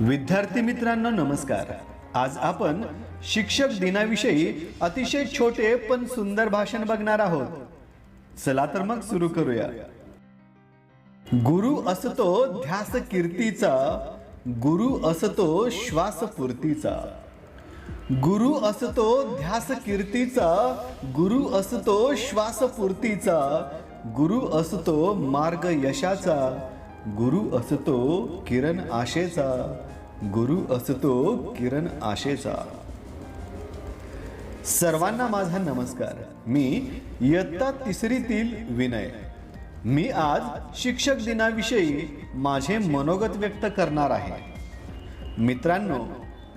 विद्यार्थी मित्रांनो नमस्कार. आज आपण शिक्षक दिनाविषयी अतिशय छोटे पण सुंदर भाषण बघणार आहोत. चला तर मग सुरू करूया. गुरु असतो ध्यास कीर्तीचा गुरु असतो श्वास पूर्तीचा गुरु असतो ध्यास कीर्तीचा गुरु असतो श्वास पूर्तीचा गुरु असतो मार्ग यशाचा गुरु असतो किरण आशेचा. गुरु असतो किरण आशेचा. सर्वांना माझा नमस्कार. मी इयत्ता तिसरीतील विनय. मी आज शिक्षक दिनाविषयी माझे मनोगत व्यक्त करणार आहे. मित्रांनो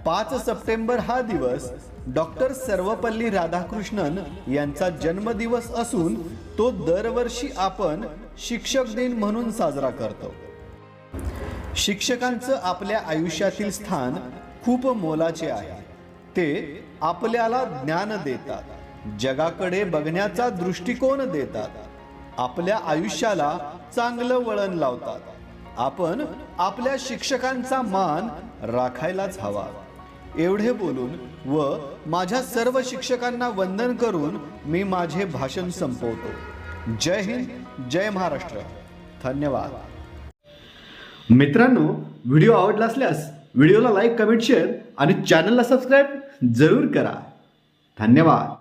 पाच सप्टेंबर हा दिवस डॉक्टर सर्वपल्ली राधाकृष्णन यांचा जन्मदिवस असून तो दरवर्षी आपण शिक्षक दिन म्हणून साजरा करतो. शिक्षकांचं आपल्या आयुष्यातील स्थान खूप मोलाचे आहे. ते आपल्याला ज्ञान देतात. जगाकडे बघण्याचा दृष्टिकोन देतात. आपल्या आयुष्याला चांगलं वळण लावतात. आपण आपल्या शिक्षकांचा मान राखायलाच हवा. एवढे बोलून व माझ्या सर्व शिक्षकांना वंदन करून मी माझे भाषण संपवतो. जय हिंद जय महाराष्ट्र. धन्यवाद. मित्रांनो व्हिडिओ आवडला असल्यास व्हिडिओला लाईक कमेंट शेअर आणि चॅनलला सबस्क्राईब जरूर करा. धन्यवाद.